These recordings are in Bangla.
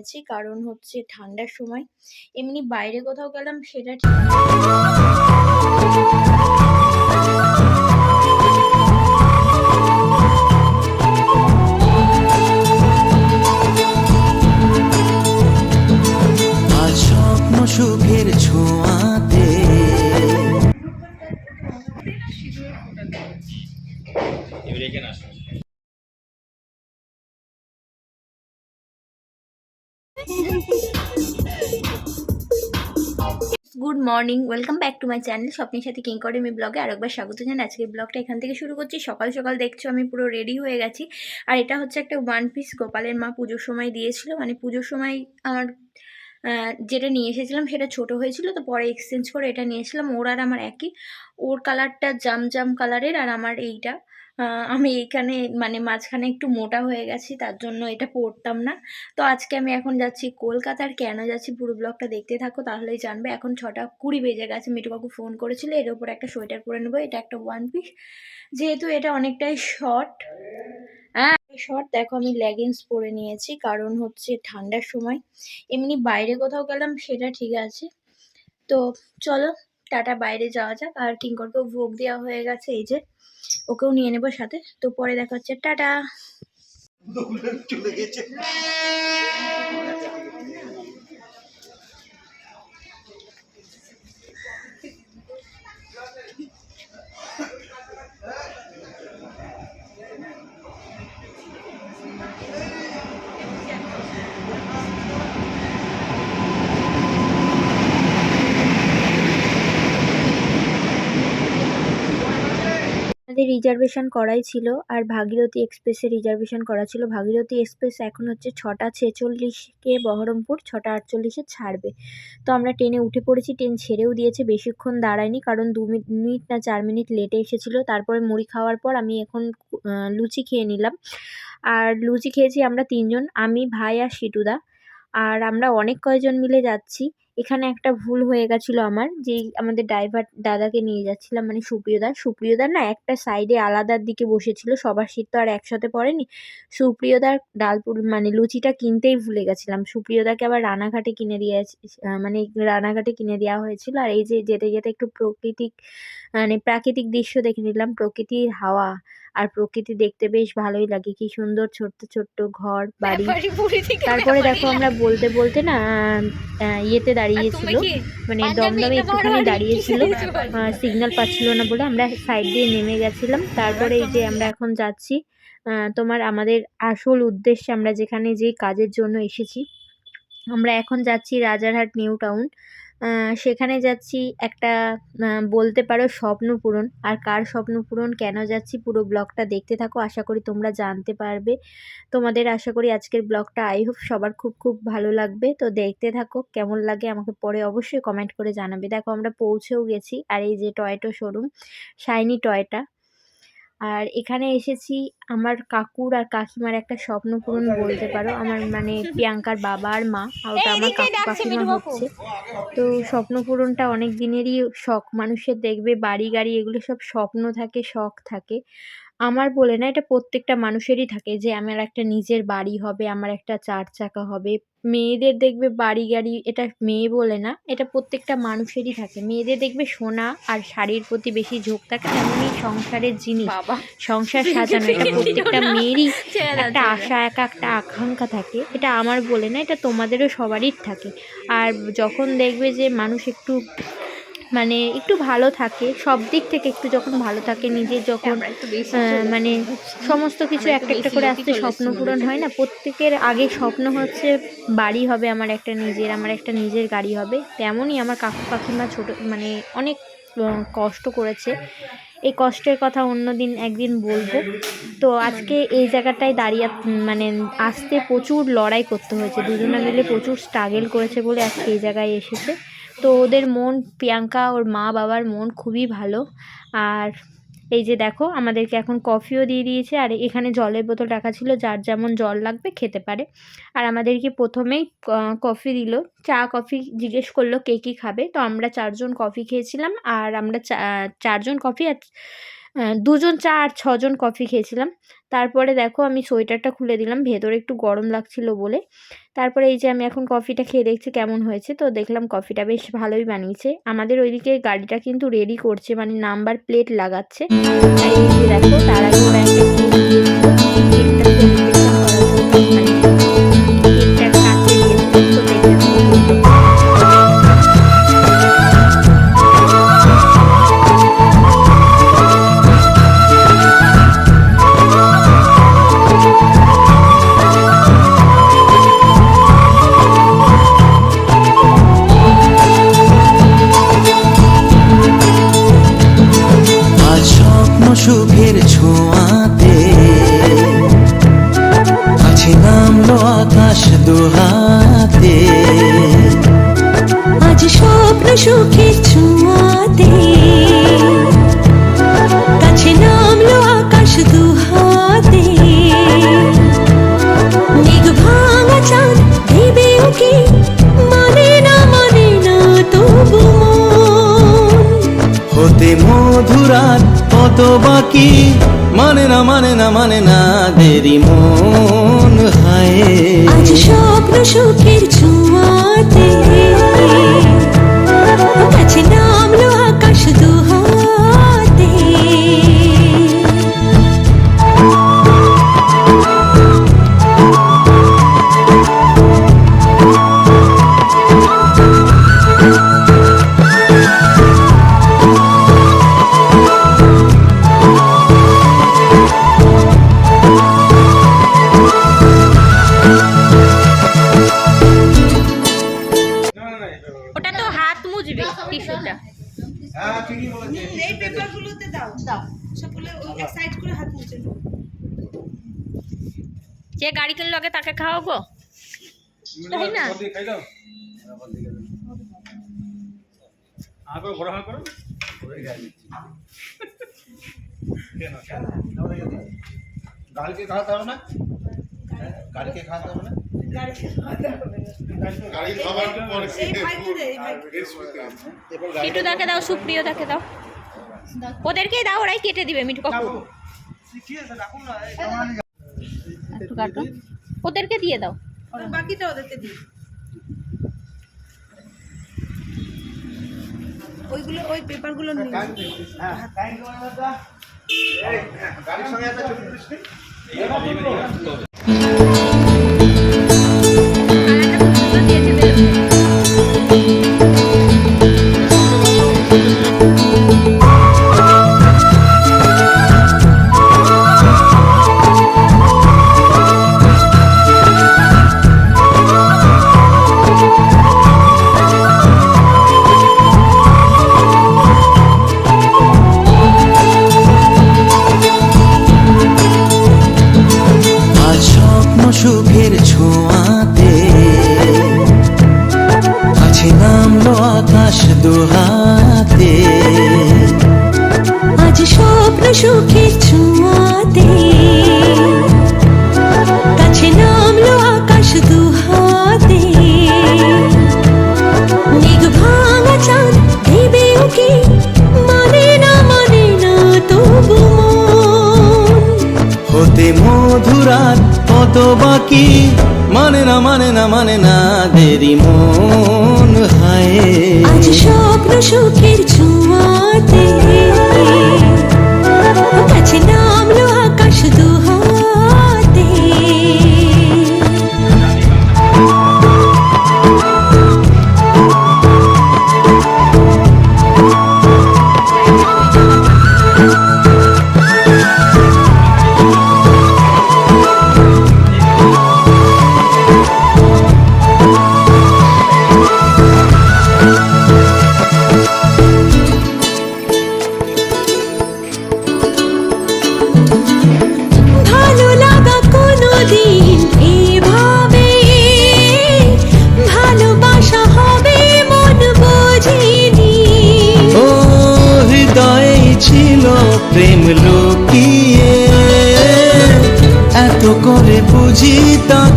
নিয়েছি। কারণ হচ্ছে ঠান্ডার সময় এমনি বাইরে কোথাও গেলাম সেটা ঠিক সুখের ছোঁয়াতে। এবারে good morning, welcome back to my channel স্বপ্নের সাথে কিং করে আমি ব্লগে আরেকবার স্বাগত জানাই। আজকের ব্লগটা এখান থেকে শুরু করছি। সকাল সকাল দেখছ আমি পুরো রেডি হয়ে গেছি। আর এটা হচ্ছে একটা ওয়ান পিস গোপালের মা পুজোর সময় দিয়েছিল। মানে পুজোর সময় আমার যেটা নিয়ে এসেছিলাম সেটা ছোট হয়েছিল, তো পরে এক্সচেঞ্জ করে এটা নিয়েছিলাম ওর আর আমার একই। ওর কালারটা জাম জাম কালারের আর আমার এইটা। আমি এইখানে মানে মাঝখানে একটু মোটা হয়ে গেছি, তার জন্য এটা পরতাম না। তো আজকে আমি এখন যাচ্ছি কলকাতার, কেন যাচ্ছি পুরো ব্লগটা দেখতে থাকো, তাহলেই জানবে। এখন ছটা কুড়ি বেজে গেছে মিটু কাকু ফোন করেছিল, এর উপর একটা সোয়েটার পরে নেব, এটা একটা ওয়ান পিস যেহেতু এটা অনেকটাই শর্ট হ্যাঁ শর্ট দেখো আমি লেগিংস পরে নিয়েছি, কারণ হচ্ছে ঠান্ডার সময়। এমনি বাইরে কোথাও গেলাম, সেটা ঠিক আছে। তো চলো টাটা, বাইরে যাওয়া যাক। আর কিঙ্করকেও ভোগ দেওয়া হয়ে গেছে, এই যে। ওকেও নিয়ে নেব সাথে। তো পরে দেখা হচ্ছে। টাটা! আমাদের রিজার্ভেশন করাই ছিল আর ভাগীরথী এক্সপ্রেসে রিজার্ভেশন করা ছিল। ভাগীরথী এক্সপ্রেস এখন হচ্ছে ছটা ছেচল্লিশকে বহরমপুর, ছটা আটচল্লিশে ছাড়বে। তো আমরা ট্রেনে উঠে পড়েছি, ট্রেন ছেড়েও দিয়েছে, বেশিক্ষণ দাঁড়ায়নি কারণ দু মিনিট না চার মিনিট লেটে এসেছিল। তারপরে মুড়ি খাওয়ার পর আমি এখন লুচি খেয়ে নিলাম। আর লুচি খেয়েছি আমরা তিনজন, আমি, ভাই আর সিটুদা আর আমরা অনেক কয়জন মিলে যাচ্ছি। এখানে একটা ভুল হয়ে গেছিল আমার, যে আমাদের ড্রাইভার দাদাকে নিয়ে যাচ্ছিলাম মানে সুপ্রিয়দা সুপ্রিয়দা না একটা সাইডে আলাদার দিকে বসেছিল, সবার সিট তো আর একসাথে পড়েনি। সুপ্রিয়দার ডালপুর মানে লুচিটা কিনতেই ভুলে গেছিলাম। সুপ্রিয়দাকে আবার রানাঘাটে কিনে দিয়ে মানে রানাঘাটে কিনে দেওয়া হয়েছিল। আর এই যে যেতে যেতে একটু প্রকৃতিক মানে প্রাকৃতিক দৃশ্য দেখে নিলাম, প্রকৃতির হাওয়া। আর প্রকৃতি দেখতে বেশ ভালোই লাগে। কি সুন্দর ছোট্ট ছোট্ট ঘর বাড়ি। তারপরে দেখো আমরা বলতে বলতে না ইয়েতে দাঁড়িয়েছিল। মানে দমদমে একটুখানি দাঁড়িয়েছিল। সিগন্যাল পাচ্ছিল না বলে আমরা সাইড দিয়ে নেমে গেছিলাম। তারপরে এই যে আমরা এখন যাচ্ছি তোমার আমাদের আসল উদ্দেশ্যে আমরা যেখানে যে কাজের জন্য এসেছি আমরা এখন যাচ্ছি রাজারহাট নিউ টাউন। সেখানে যাচ্ছি, একটা বলতে পারো স্বপ্ন পূরণ। আর কার স্বপ্ন পূরণ, কেন যাচ্ছি, পুরো ব্লগটা দেখতে থাকো। আশা করি তোমরা জানতে পারবে। তোমাদের আশা করি আজকের ব্লগটা, আই হোপ সবার খুব খুব ভালো লাগবে। তো দেখতে থাকো, কেমন লাগে আমাকে পরে অবশ্যই কমেন্ট করে জানাবে। দেখো আমরা পৌঁছেও গেছি, আর এই যে টয়টো শোরুম, শাইনি টয়টা আর এখানে এসেছি আমার কাকুর আর কাকিমার একটা স্বপ্ন পূরণ বলতে পারো। আমার মানে প্রিয়াঙ্কার বাবা আর মা আর ওটা আমার কাকু কাকিমা হচ্ছে। তো স্বপ্ন পূরণটা অনেক দিনেরই শখ। মানুষের দেখবে বাড়ি গাড়ি এগুলো সব স্বপ্ন থাকে শখ থাকে। আমার বলে না এটা প্রত্যেকটা মানুষেরই থাকে যে আমার একটা নিজের বাড়ি হবে আমার একটা চার চাকা হবে মেয়েদের দেখবে বাড়ি গাড়ি এটা মেয়ে বলে না এটা প্রত্যেকটা মানুষেরই থাকে। মেয়েদের দেখবে সোনা আর শাড়ির প্রতি বেশি ঝোঁক থাকে তেমনই সংসারের জিনিস। সংসার সাজানো এটা প্রত্যেকটা মেয়েরই একটা আশা একা একটা আকাঙ্ক্ষা থাকে। এটা আমার বলে না এটা তোমাদেরও সবারই থাকে। আর যখন দেখবে যে মানুষ একটু মানে একটু ভালো থাকে সব দিক থেকে একটু যখন ভালো থাকে নিজের যখন মানে সমস্ত কিছু একটা একটা করে আস্তে স্বপ্ন পূরণ হয় না। প্রত্যেকের আগে স্বপ্ন হচ্ছে বাড়ি হবে আমার একটা নিজের আমার একটা নিজের গাড়ি হবে। তেমনই আমার কাকু কাকিমা ছোট মানে অনেক কষ্ট করেছে। এই কষ্টের কথা অন্য দিন একদিন বলব। তো আজকে এই জায়গাটায় দাঁড়িয়ে মানে আসতে প্রচুর লড়াই করতে হয়েছে। দুজনে মিলে প্রচুর স্ট্রাগল করেছে বলে আজকে এই জায়গায় এসেছে। তো ওদের মন, প্রিয়াঙ্কা, ওর মা বাবার মন খুবই ভালো। আর এই যে দেখো, আমাদেরকে এখন কফিও দিয়ে দিয়েছে, আর এখানে জলের বোতল রাখা ছিল, যার যেমন জল লাগবে খেতে পারে। আর আমাদেরকে প্রথমেই কফি দিল। চা, কফি জিজ্ঞেস করল কে কী খাবে। তো আমরা চারজন কফি খেয়েছিলাম, আর আমরা চারজন কফি আর দুজন চা আর ছজন কফি খেয়েছিলাম। তারপরে দেখো আমি সোয়েটারটা খুলে দিলাম, ভেতরে একটু গরম লাগছিল বলে। তারপরে এই যে আমি এখন কফিটা খেয়ে দেখছি কেমন হয়েছে, তো দেখলাম কফিটা বেশ ভালোই বানিয়েছে। আমাদের ওইদিকে গাড়িটা কিন্তু রেডি করছে মানে নাম্বার প্লেট লাগাচ্ছে। দেখো, তার আগে ছোঁয়াতে কাছে নামলো আকাশ দুহাতে। মেঘ ভাঙা চাঁদ ভেবেও কি মানে না মানে না তবু হতে মধুরাত কত বাকি মানে না মানে না মানে না দেরি মন হায়। আজ স্বপ্ন সুখের ছোঁয়াতে যে গাড়ি কিনলো আগে তাকে খাওয়াবো? তাই না? বড় গাড়িকে খাওয়াতে হবে না? গাড়িকে খাওয়াতে হবে না? গাড়ি খাবার পরে এই ভাইকে দে এই ভাইকে এরপর গাড়ি মিঠু দাকে দাও সুপ্রিয় দাকে দাও। ওদেরকেই দাও ওরাই কেটে দিবে মিঠু কাকু কাটো ওদেরকে দিয়ে দাও আর বাকিটা ওদেরকে দিই ওইগুলো ওই পেপারগুলো নিয়ে নাও। হ্যাঁ ছোঁয়াতে। আছে নামলো আকাশ দুহাতে। আজ স্বপ্ন সুখের ছোঁয়াতে। কাছে নামলো আকাশ দুহাতে। মেঘ ভাঙা চাঁদ ভেবেও কি মানে না মানে না তবু হতে মধুরাত কত বাকি। মানে না মানে না মানে না দেরি মন হায়। স্বপ্ন সুখের ছোঁয়াতে।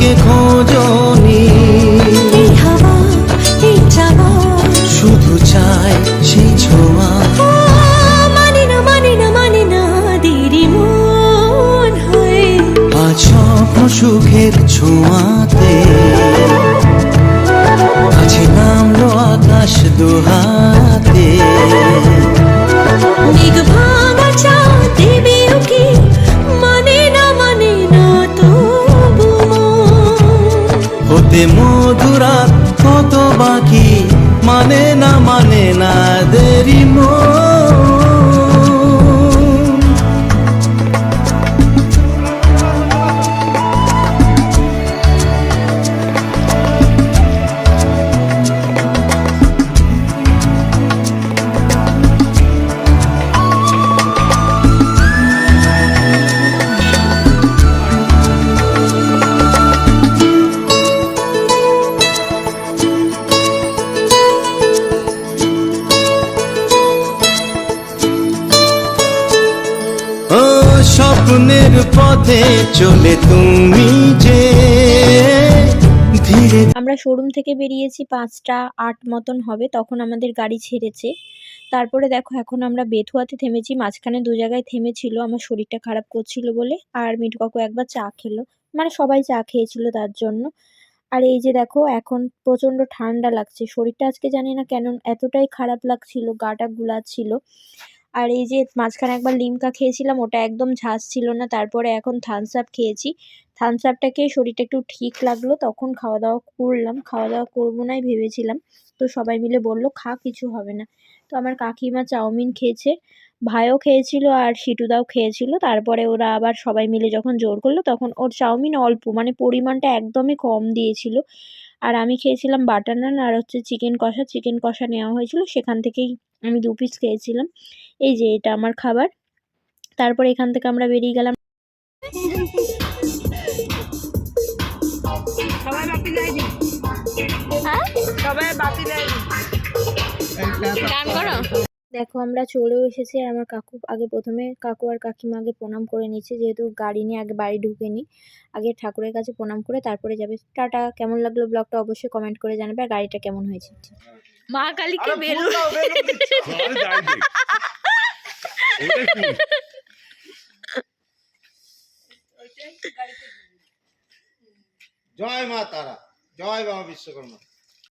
আমাকে খোঁজনি শুধু চাই সেই ছোঁয়া। না না সুখের ছোঁয়াতে। কাছে নামলো আকাশ দোহা। দেরি মন পথে চলে তুমি যে আমরা শোরুম থেকে বেরিয়েছি পাঁচটা আট মতন হবে, তখন আমাদের গাড়ি ছেড়েছে। তারপরে দেখো, এখন আমরা বেথুয়াতে থেমেছি, মাঝখানে দু জায়গায় থেমেছিল, আমার শরীরটা খারাপ করছিল বলে, আর মিঠু কাকু একবার চা খেলো। মানে সবাই চা খেয়েছিল তার জন্য। আর এই যে দেখো, এখন প্রচণ্ড ঠান্ডা লাগছে, শরীরটা আজকে জানি না কেন এতটাই খারাপ লাগছিল গাটা গুলাচ্ছিল। আর এই যে মাঝখানে একবার লিমকা খেয়েছিলাম, ওটা একদম ঝাঁজ ছিল না। তারপরে এখন থামস আপ খেয়েছি। থামস আপটা খেয়ে শরীরটা একটু ঠিক লাগল, তখন খাওয়া দাওয়া করলাম। খাওয়া দাওয়া করব নাই ভেবেছিলাম। তো সবাই মিলে বলল, খা, কিছু হবে না। তো আমার কাকিমা চাউমিন খেয়েছে, ভাইও খেয়েছিল আর সিটুদাও খেয়েছিল। তারপরে ওরা আবার সবাই মিলে যখন জোর করল, তখন ওর চাউমিন অল্প মানে পরিমাণটা একদমই কম দিয়েছিল। আর আমি খেয়েছিলাম বাটার নান আর হচ্ছে চিকেন কষা। চিকেন কষা নেওয়া হয়েছিল, সেখান থেকেই আমি দু পিস খেয়েছিলাম। এই যে এটা আমার খাবার। তারপরে এখান থেকে আমরা বেরিয়ে গেলাম। যায়নি দেখো আমরা চলেও এসেছি আর আমার কাকু আগে প্রথমে কাকু আর কাকিমা আগে প্রণাম করে নিচ্ছে যেহেতু গাড়ি নিয়ে আগে বাড়ি ঢুকেনি। আগে ঠাকুরের কাছে প্রণাম করে তারপরে যাবে। টাটা কেমন লাগল ব্লগটা অবশ্যই কমেন্ট করে জানাবে আর গাড়িটা কেমন হয়েছে? মা কালীকে বেলুন জয় মা তারা জয় বাবা বিশ্বকর্মা।